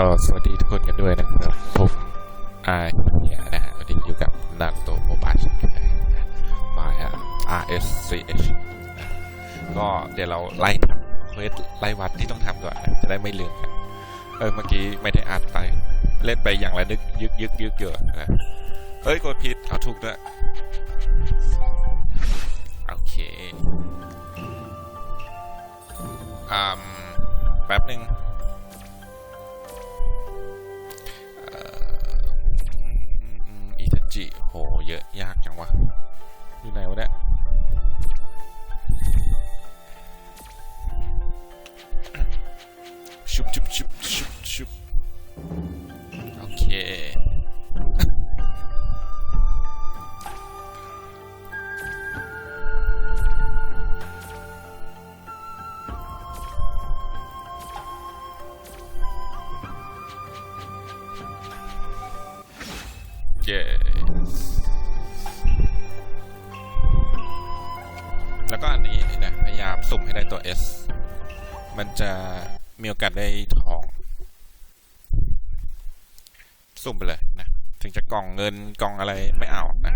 ก็สวัสดีทุกคนกันด้วยนะครับผมอาเนี่ยนะฮะวันนี้อยู่กับนาโตโมบายเช่นเคยมา RSCH ก็เดี๋ยวเราไล่ทำเควสไล่วัดที่ต้องทำก่อนนะจะได้ไม่ลืมกันเออเมื่อกี้ไม่ได้อ่านไป เล่นไปอย่างละนึกยึกยึกยึกเยอะนะเอ้ยกดผิดเอาถูกด้วยโอเคอืมแป๊บหนึ่ง เยอะยากจังวะ อยู่ไหนวะเนี่ยชุบชุบชุบชุบชุบโอเคเยายามสุ่มให้ได้ตัว S มันจะมีโอกาสได้ทอง สุ่มไปเลยนะ ถึงจะกล่องเงินกล่องอะไรไม่เอานะ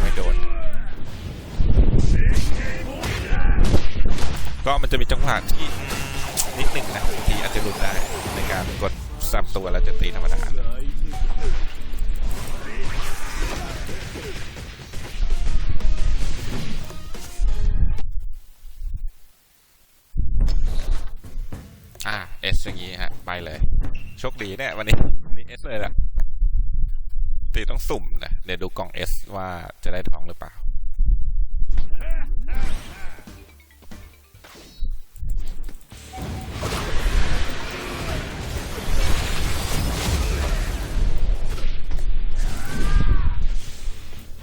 ไม่โดน ก็มันจะมีจังหวะที่นิดหนึ่งนะบางทีอาจจะหลุดได้ในการกดสับตัวแล้วจะตีธรรมดาอ่าเอสอย่างนี้ฮะ ไปเลย โชคดีเนี่ยวันนี้วันนี้เอสเลยละ ต้องสุ่มนะเดี๋ยวดูกล่อง S ว่าจะได้ทองหรือเปล่า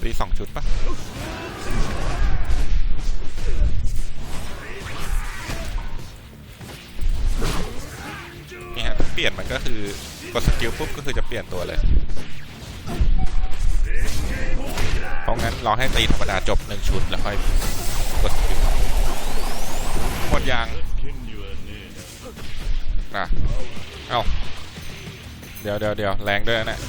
ตีสองชุดปะเนี่ฮะเปลี่ยนมันก็คือกดสกิลปุ๊บก็คือจะเปลี่ยนตัวเลย ราะงั้นเราให้ตีธรรมดาจบหนึ่งชุดแล้วค่อยกดสกิลหมดยางอะเอ้าเดี๋ยวเดี๋ยวเดี๋ยวแรงด้วยนะ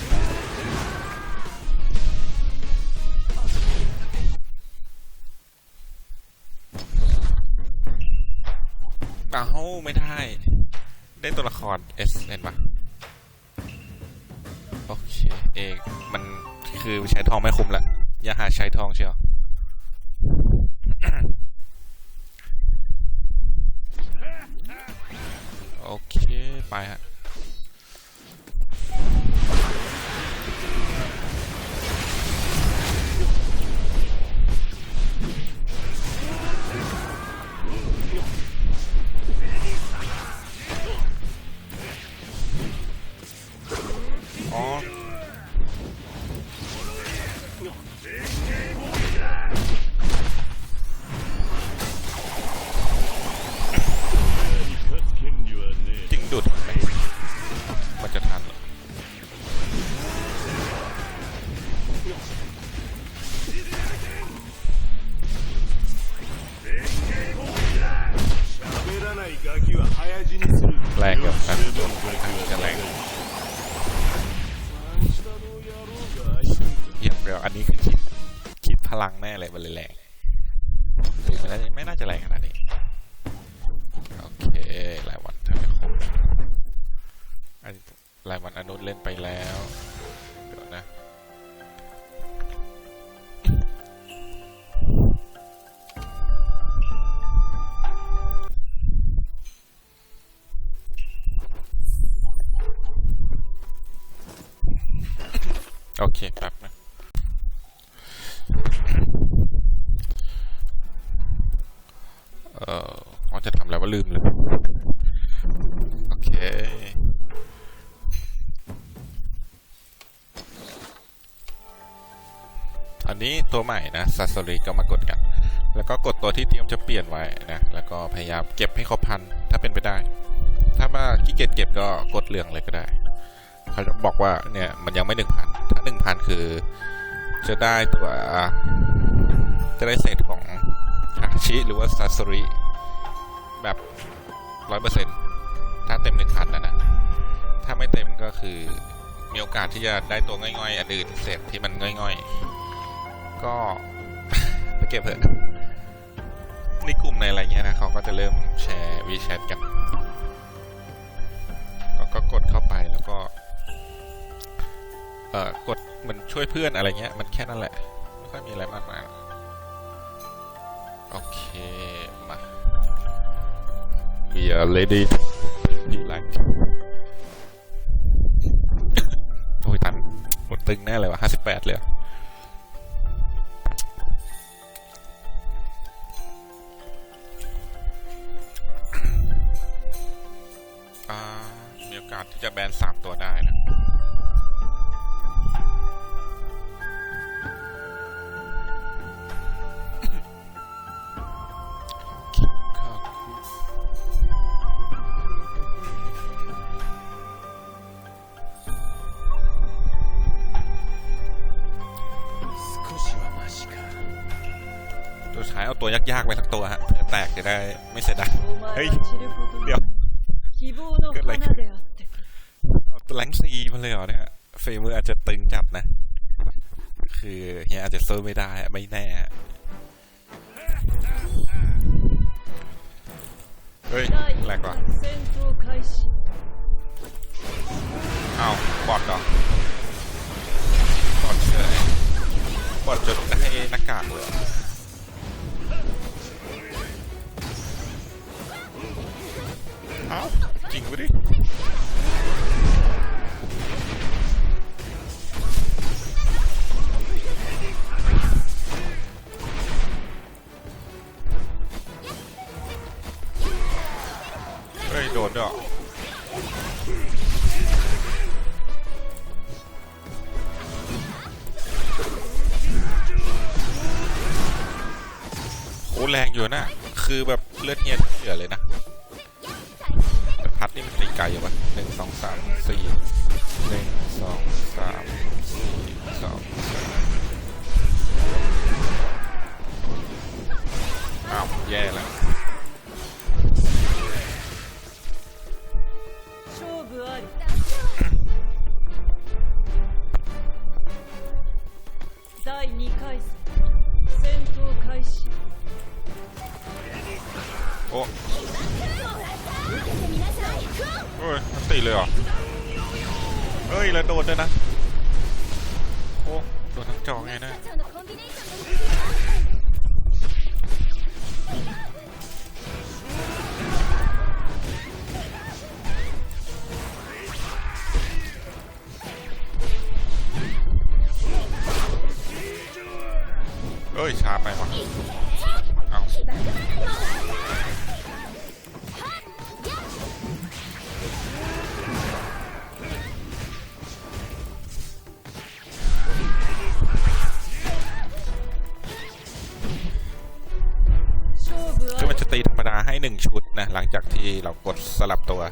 เอ้าไม่ได้ ได้ตัวละคร S เห็นปะโอเค เอกมันคือใช้ทองไม่คุ้มละ อย่าหาใช้ทองเชียวโอเค ไปฮะ นนี้ตัวใหม่นะซา s ซริก็มากดกัน แล้วก็กดตัวที่เตรียมจะเปลี่ยนไว้นะ แล้วก็พยายามเก็บให้ครบพัน ถ้าเป็นไปได้ ถ้ามาขี้เกียจเก็บก็กดเหลืองเลยก็ได้ เขาจะบอกว่าเนี่ยมันยังไม่หนึ่งพัน ถ้าหนึ่งพันคือ จะได้ตัว จะได้เศษของอาชิหรือว่าซาสริแบบร้อยเปอร์เซ็นต์ถ้าเต็มหนึ่งพันนะนะ ถ้าไม่เต็มก็คือมีโอกาสที่จะได้ตัวง่อยๆอันอื่นเศษที่มันง่อยๆ ก็ไปเก็บเถอะในกลุ่มในอะไรเงี้ยนะเขาก็จะเริ่มแชร์วีแชทกันก็ก็กดเข้าไปแล้วก็ เอ่อกดเหมือนช่วยเพื่อนอะไรเงี้ย มันแค่นั้นแหละ ไม่ค่อยมีอะไรมากมายโอเค มา we are ready be like โอ้ยตันหมดตึงแน่เลยวะห้าสิบแปดเลย สุดท้ายเอาตัวยากๆไปสักตัวฮะเผื่อแตกจะได้ไม่เสียดายเฮ้ย เดี๋ยวกิดอะไรขึ้นแรงซีมาเลยเหรอเนี่ยเฟมืออาจจะตึงจับนะ คือเฮียอาจจะสู้ไม่ได้ไม่แน่ เฮ้ยแรงกว่าเอาบอดเหรอบอดเฉยบอดจนให้นักกากเลย เหรอเอ้าจริงปะดิเฮ้ยโดนด้วยเหรอโอ้แรงอยู่นะ คือแบบเลือดเงียเหลือเลยนะ ไกลอยู่ปะหนึ่งสองสามสี่ ที่เรากดสลับตัว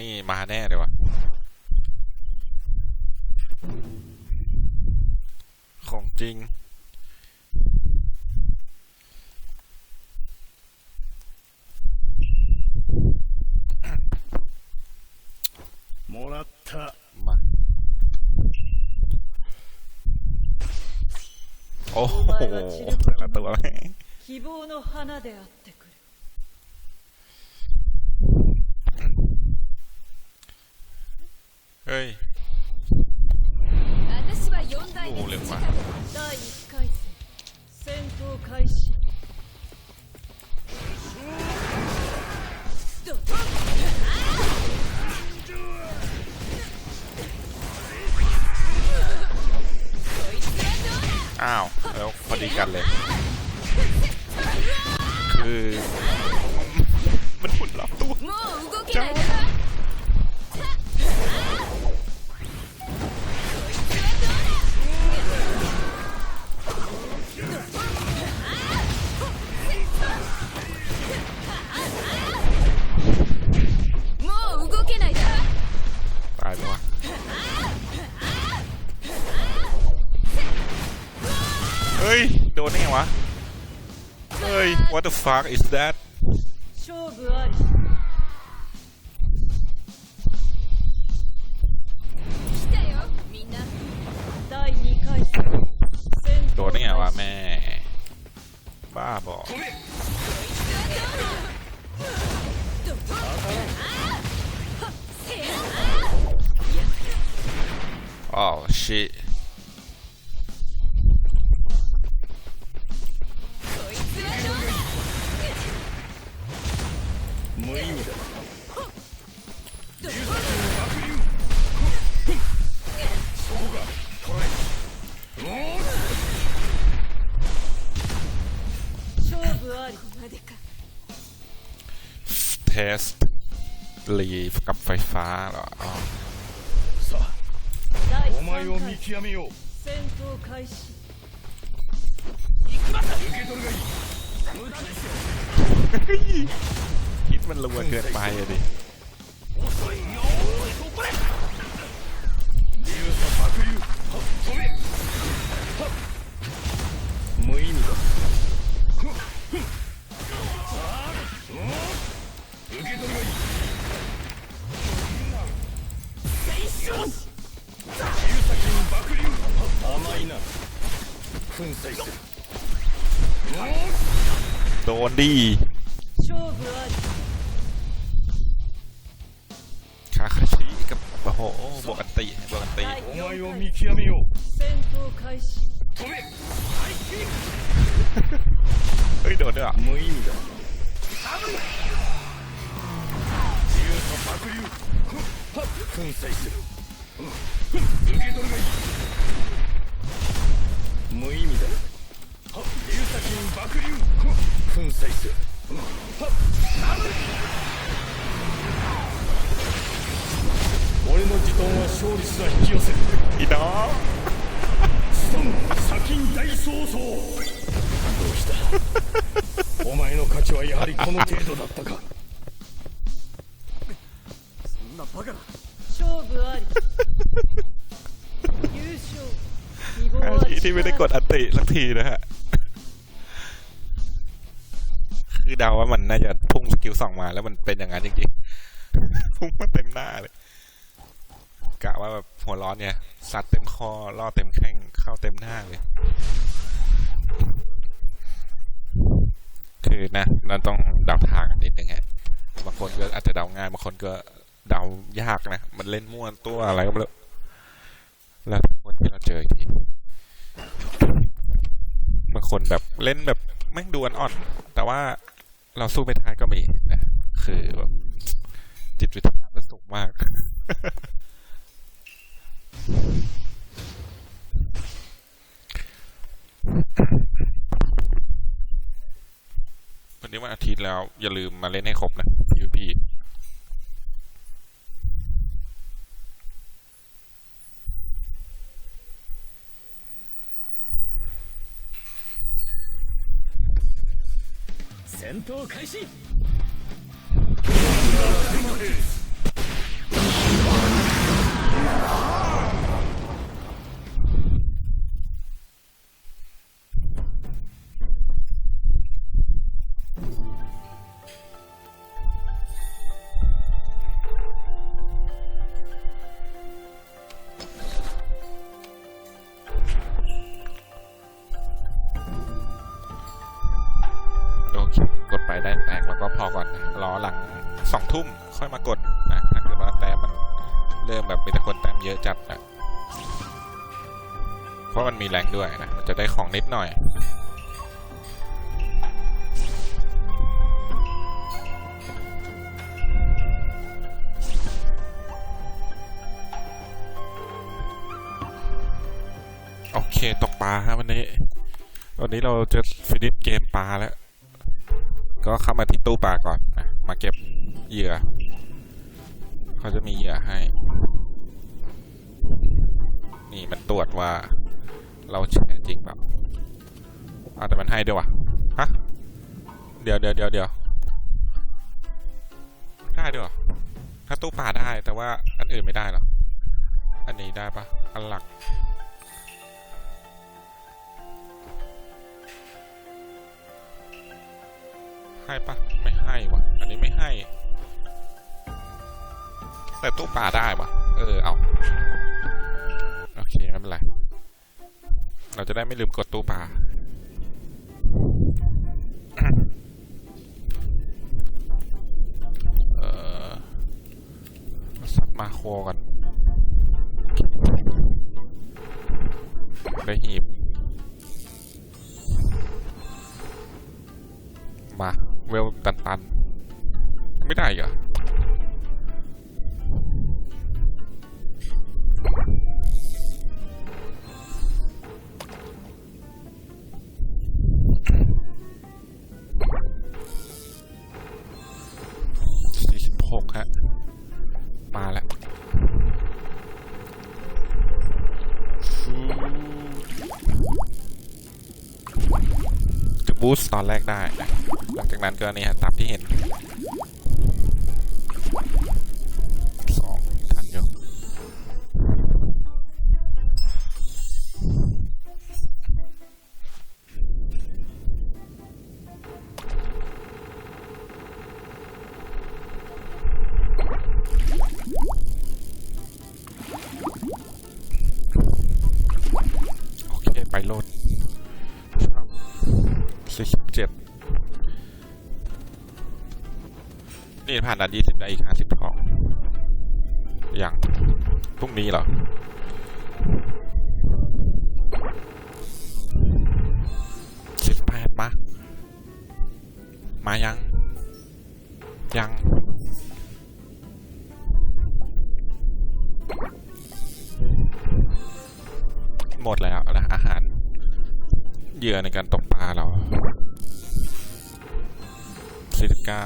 นี่มาแน่เลยวะของจริง もらった มา โอ้โหแต่ละตัวแม่ง 希望の花であって เฮ้ยโอ้เร็วมาะอ้าว แล้วพอดีกันเลย what the fuck is that ฟฟ้าเหรออ๋อ さあ第お前を3回見極めよう戦闘開始受け取るがいい คิดมันรัวเกินไปอะดิ り คาคาชิกับโอ้โหบวกกันตีบวกกันตี 第お前4を回見極めよう戦闘開始飛べ เฮ้ย โดนด้วยเหรอ่ะ 無意味だ流差爆流ふっはっ粉砕するうんふっ受け取るがいい無意味だはっ流砂金 爆流ふっ粉砕するうんはっ俺の自尊は勝利すら引き寄せる อีน้อง ストン砂金大曹操どうしたお前の価値はやはりこの程度だったかそんなバカな勝負あり優勝希望 อา は ชีที่ไม่ได้กด 力 อันติสักทีนะฮะ คือเดาว่ามันน่าจะพุ่งสกิลสองมาแล้วมันเป็นอย่างนั้นจริงๆ พุ่งมาเต็มหน้าเลยกะว่าแบบหัวร้อนเนี่ยซัดเต็มคอล่อเต็มแข้งเข้าเต็มหน้าเลย คือนะเราต้องเดาทางกันนิดนึงฮะบางคนก็อาจจะเดาง่ายบางคนก็เดายากนะ มันเล่นม่วนตัวอะไรก็ไม่รู้แล้วแต่คนที่เราเจออีกทีบางคนแบบเล่นแบบแม่งดวลอ่อน แต่ว่า เราสู้ไม่ได้ก็มีนะคือแบบจิตวิทยามันสูงมากวันนี้วันอาทิตย์แล้ว อย่าลืมมาเล่นให้ครบนะ PVP 戦闘開始。 ทุ่มค่อยมากดนะถ้าเกิดว่าแต้มมันเริ่มแบบมีแต่คนแต้มเยอะจัดนะเพราะมันมีแรงด้วยนะมันจะได้ของนิดหน่อยโอเคตกปลาครับวันนี้ วันนี้เราจะฟินิชเกมปลาแล้ว ก็เข้ามาที่ตู้ปลาก่อนนะ มาเก็บ เหยื่อ เขาจะมีเหยื่อให้ นี่มันตรวจว่า เราแชร์จริงเปล่าอาแต่มันให้ด้วยวะฮะ เดี๋ยวเดี๋ยวเดี๋ยวเดี๋ยวได้ด้วยถ้าตู้ปลาได้แต่ว่าอันอื่นไม่ได้หรอ อันนี้ได้ปะอันหลักให้ปะไม่ให้วะอันนี้ไม่ให้ แต่ตู้ปลาได้วะเออ เอา โอเค ไม่เป็นไร เราจะได้ไม่ลืมกดตู้ปลาเออสักมาโคกันได้หีบ มา เวลตันตัน ไม่ได้อีกเหรอ บูสต์ตอนแรกได้นะหลังจากนั้นก็นี่ฮะตามที่เห็น นี่ผ่านด่านยี่สิบได้อีกห้าสิบทองอย่างพรุ่งนี้เหรอสิบแปดมา มายัง ยัง หมดแล้วนะอาหาร เหยื่อในการตกปลาเราสี่สิบเก้า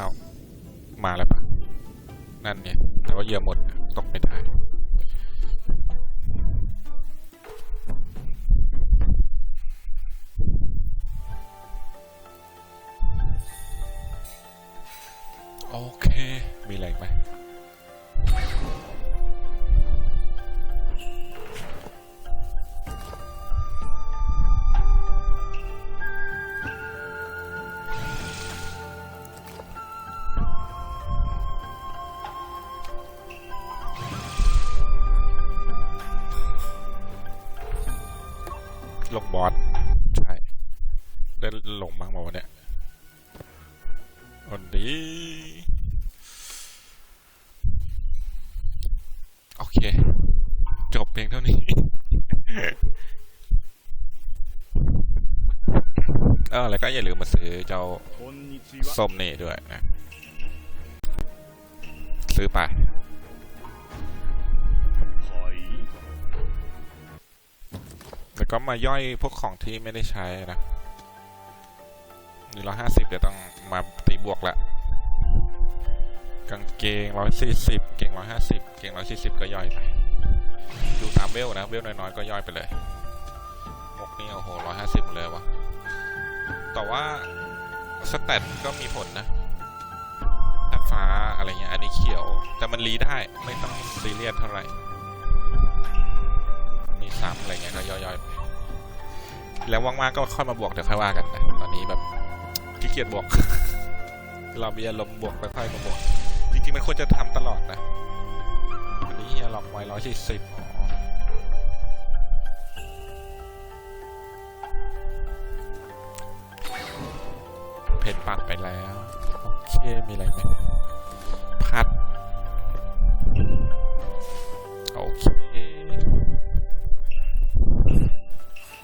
อะไรอีกไหม จบเพียงเท่านี้ เออแล้วก็อย่าลืมมาซื้อเจ้าส้มนี่ด้วยนะ ซื้อไปแล้วก็มาย่อยพวกของที่ไม่ได้ใช้นะนี่ร้อยห้าสิบเดี๋ยวต้องมาตีบวกละกางเกงร้อยสี่สิบเกงร้อยห้าสิบเกงร้อยสี่สิบก็ย่อยไป ดูตามเวลนะ เวลน้อยๆก็ย่อยไปเลยหมกนี่โอ้โหร้อยห้าสิบเลยวะแต่ว่าสแตทก็มีผลนะถ้าฟ้าอะไรเงี้ย อันนี้เขียว แต่มันรีได้ไม่ต้องซีเรียสเท่าไหร่ มีซ้ำอะไรเงี้ยก็ย่อยๆไปแล้วว่างๆก็ค่อยมาบวกเดี๋ยวค่อยว่ากันนะตอนนี้แบบขี้เกียจบวก เรามีอารมบวกค่อยๆมาบวก จริงๆมันควรจะทำตลอดนะอันนี้เฮียลอกไว้ร้อยสี่สิบ ปัดไปแล้ว โอเค มีอะไรไหมพัด โอเค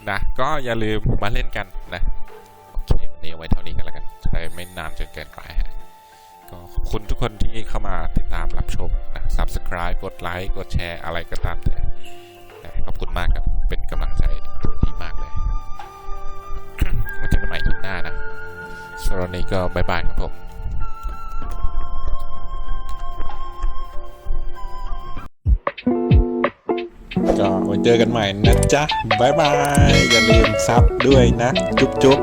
นะก็อย่าลืมมาเล่นกันนะ โอเค วันนี้เอาไว้เท่านี้กันแล้วกันจะได้ไม่นานจนเกินไปฮะก็ขอบคุณทุกคนที่เข้ามาติดตามรับชมนะ subscribe กดไลค์ กดแชร์อะไรก็ตามแต่ขอบคุณมากครับ เป็นกำลังำหรับวันนี้ก็บายบายครับผมก็ไว้เจอกันใหม่นะจ๊ะบายบาย อย่าลืมซับด้วยนะ จุ๊บจุ๊บ